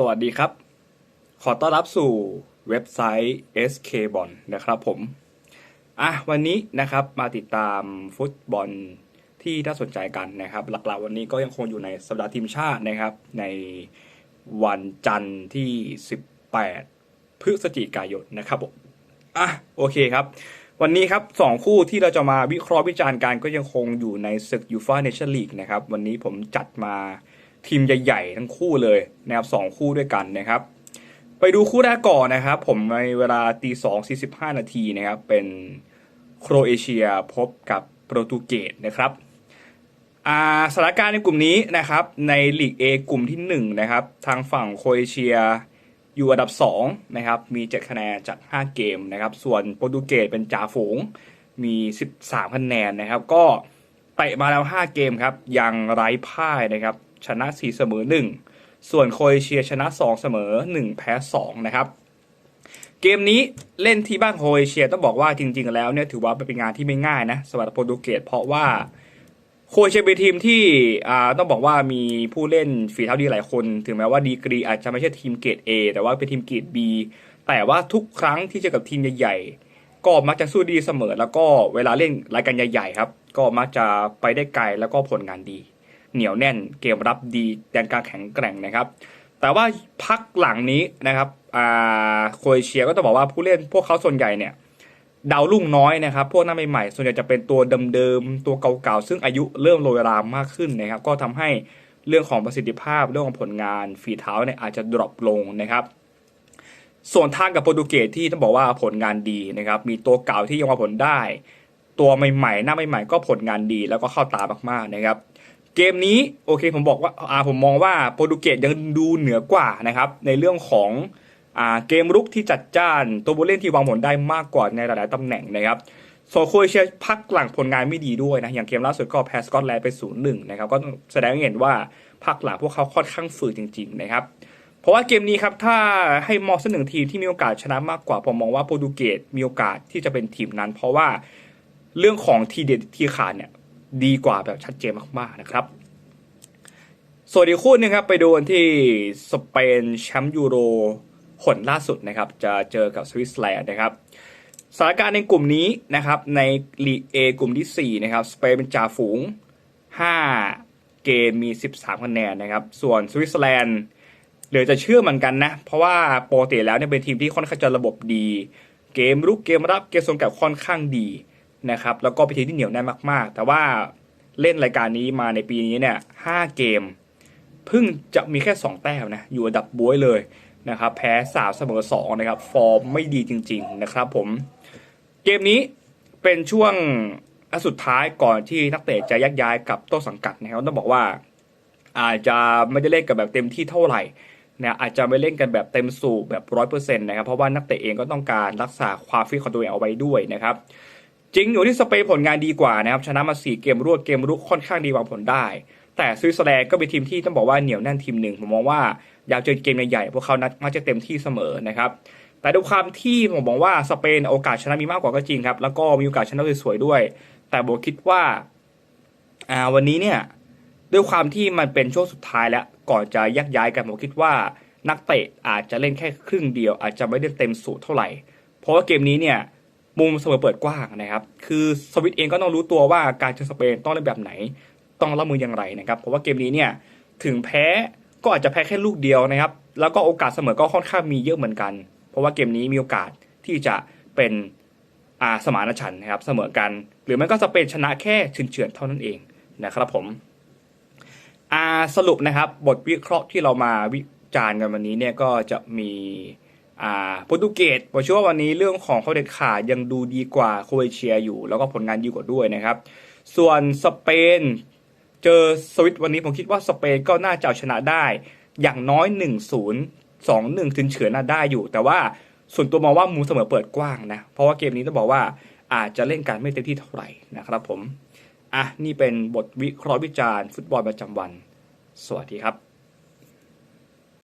สวัสดีครับ ขอต้อนรับสู่เว็บไซต์ SK b o n นะครับผม อะวันนี้นะครับมาติดตามฟุตบอลที่น่าสนใจกันนะครับ หลักๆวันนี้ก็ยังคงอยู่ในสัปดาห์ทีมชาตินะครับ ในวันจันทร์ที่ 18 พฤศจิกายนนะครับผมอะโอเคครับ วันนี้ครับสองคู่ที่เราจะมาวิเคราะห์วิจารณ์กันก็ยังคงอยู่ในศึกยูฟ a เนชั่นลีกนะครับ วันนี้ผมจัดมา ทีมใหญ่ๆ ทั้งคู่เลยนะครับสองคู่ด้วยกันนะครับ ไปดูคู่แรกก่อนนะครับ ผมในเวลาตีสองสี่สิบห้านาทีนะครับ เป็นโครเอเชียพบกับโปรตุเกสนะครับอ่าสถานการณ์ในกลุ่มนี้นะครับ ในลีก A กลุ่มที่1นะครับ ทางฝั่งโครเอเชียอยู่อันดับ2นะครับ มี 7 คะแนนจาก 5 เกมนะครับ ส่วนโปรตุเกสเป็นจ่าฝูง มี 13 คะแนนนะครับ ก็เตะมาแล้ว 5 เกมครับ ยังไร้พ่ายนะครับ ชนะ 4 เสมอ 1 ส่วนโครเอเชียชนะ 2 เสมอ 1 แพ้ 2 นะครับ เกมนี้เล่นที่บ้านโครเอเชียต้องบอกว่าจริง ๆ แล้วเนี่ยถือว่าเป็นงานที่ไม่ง่ายนะสำหรับโปรตุเกสเพราะว่าโคเอเชียเป็นทีมที่อ่าต้องบอกว่ามีผู้เล่นฝีเท้าดีหลายคน ถึงแม้ว่าดีกรีอาจจะไม่ใช่ทีมเกรด A แต่ว่าเป็นทีมเกรด B แต่ว่าทุกครั้งที่เจอกับทีมใหญ่ๆ ก็มักจะสู้ดีเสมอ แล้วก็เวลาเล่นรายการใหญ่ๆครับ ก็มักจะไปได้ไกลแล้วก็ผลงานดี เหนียวแน่น เกมรับดีแดนกลางแข็งแกร่งนะครับ แต่ว่าพักหลังนี้นะครับอ่าโครเอเชียก็ต้องบอกว่าผู้เล่นพวกเขาส่วนใหญ่เนี่ยดาวรุ่งน้อยนะครับ พวกหน้าใหม่ๆส่วนใหญ่จะเป็นตัวเดิมๆตัวเก่าๆซึ่งอายุเริ่มโรยรามมากขึ้นนะครับ ก็ทำให้เรื่องของประสิทธิภาพเรื่องของผลงานฝีเท้าเนี่ยอาจจะดรอปลงนะครับ ส่วนทางกับโปรตุเกสที่ต้องบอกว่าผลงานดีนะครับ มีตัวเก่าที่ยังมาผลได้ ตัวใหม่ๆ หน้าใหม่ๆ ก็ผลงานดีแล้วก็เข้าตามากๆนะครับ เกมนี้โอเคผมบอกว่าอ่าผมมองว่าโปรตุเกสยังดูเหนือกว่านะครับในเรื่องของอ่าเกมรุกที่จัดจ้านตัวผู้เล่นที่วางผลได้มากกว่าในหลายๆตำแหน่งนะครับส่วนโคเอเชียพักหลังผลงานไม่ดีด้วยนะอย่างเกมล่าสุดก็แพ้สกอตแลนด์ไป0ูนย์นะครับก็แสดงให้เห็นว่าพักหลังพวกเขาค่อนข้างฝืดจริง ๆ นะครับ เพราะว่าเกมนี้ครับถ้าให้มองสักหนึ่งทีมที่มีโอกาสชนะมากกว่าผมมองว่าโปรตุเกสมีโอกาสที่จะเป็นทีมนั้น เพราะว่าเรื่องของทีเด็ดทีขาดเนี่ย ดีกว่าแบบชัดเจนมากๆนะครับ ส่วนอีกคู่หนึงครับไปดูกันที่สเปนแชมป์ยูโรผลล่าสุดนะครับจะเจอกับสวิตเซอร์แลนด์นะครับสถานการณ์ในกลุ่มนี้นะครับในลีก A กลุ่มที่4นะครับสเปนเป็นจ่าฝูง 5 เกมมี 13 คะแนนนะครับ ส่วนสวิตเซอร์แลนด์เหลือจะเชื่อเหมือนกันนะ เพราะว่าโปกติแล้วเนี่ยเป็นทีมที่ค่อนข้างจะระบบดี เกมรุกเกมรับเกมส่งกับค่อนข้างดี นะครับ แล้วก็เป็นทีมที่เหนียวแน่นมาก ๆ แต่ว่าเล่นรายการนี้มาในปีนี้เนี่ย5เกมเพิ่งจะมีแค่ 2 แต้มนะ อยู่อันดับบวยเลยนะครับ แพ้สามเสมอ2นะครับ ฟอร์มไม่ดีจริง ๆ นะครับผม เกมนี้เป็นช่วงสุดท้ายก่อนที่นักเตะจะยักย้ายกับต้นสังกัดนะครับต้องบอกว่า อาจจะไม่ได้เล่นกันแบบเต็มที่เท่าไหร่นะอาจจะไม่เล่นกันแบบเต็มสูบแบบร้อยเปอร์เซ็นต์นะครับ เพราะว่านักเตะเองก็ต้องการรักษาความฟิตของตัวเองเอาไว้ด้วยนะครับ จริงอยู่ที่สเปนผลงานดีกว่านะครับชนะมา4เกมรวดเกมรุกค่อนข้างดีวางผลได้ แต่สวิตเซอร์แลนด์ก็เป็นทีมที่ต้องบอกว่าเหนียวแน่นทีมหนึ่งผมมองว่าอยากเจอเกมใหญ่ๆพวกเขานัดมักจะเต็มที่เสมอนะครับแต่ด้วยความที่ผมมองว่าสเปนโอกาสชนะมีมากกว่าก็จริงครับ แล้วก็มีโอกาสชนะสวยๆด้วย แต่โบคิดว่าอ่าวันนี้เนี่ยด้วยความที่มันเป็นช่วงสุดท้ายแล้วก่อนจะแยกย้ายกันผมคิดว่านักเตะอาจจะเล่นแค่ครึ่งเดียว อาจจะไม่ได้เต็มสูตรเท่าไหร่ เพราะว่าเกมนี้เนี่ย มุมเสมอเปิดกว้างนะครับ คือสวิตเองก็ต้องรู้ตัวว่าการเจอสเปนต้องเล่นแบบไหน ต้องรับมืออย่างไรนะครับ เพราะว่าเกมนี้เนี่ยถึงแพ้ก็อาจจะแพ้แค่ลูกเดียวนะครับ แล้วก็โอกาสเสมอก็ค่อนข้างมีเยอะเหมือนกัน เพราะว่าเกมนี้มีโอกาสที่จะเป็นอาสมานฉันนะครับเสมอกัน หรือไม่ก็สเปนชนะแค่เฉือนๆเท่านั้นเองนะครับผมอาสรุปนะครับบทวิเคราะห์ที่เรามาวิจารณ์กันวันนี้เนี่ยก็จะมี โปรตุเกสผมเชื่อว่าวันนี้เรื่องของเขาเด็ดขาดยังดูดีกว่าโครเอเชียอยู่ แล้วก็ผลงานดีกว่าด้วยนะครับ ส่วนสเปน เจอสวิตวันนี้ผมคิดว่าสเปนก็น่าจะชนะได้ อย่างน้อย 1 0 2 1 ถึงเฉือนน่าได้อยู่ แต่ว่าส่วนตัวมองว่ามุมเสมอเปิดกว้างนะ เพราะว่าเกมนี้ต้องบอกว่าอาจจะเล่นกันไม่เต็มที่เท่าไหร่นะครับผม อะ นี่เป็นบทวิเคราะห์วิจารณ์ฟุตบอลประจำวัน สวัสดีครับ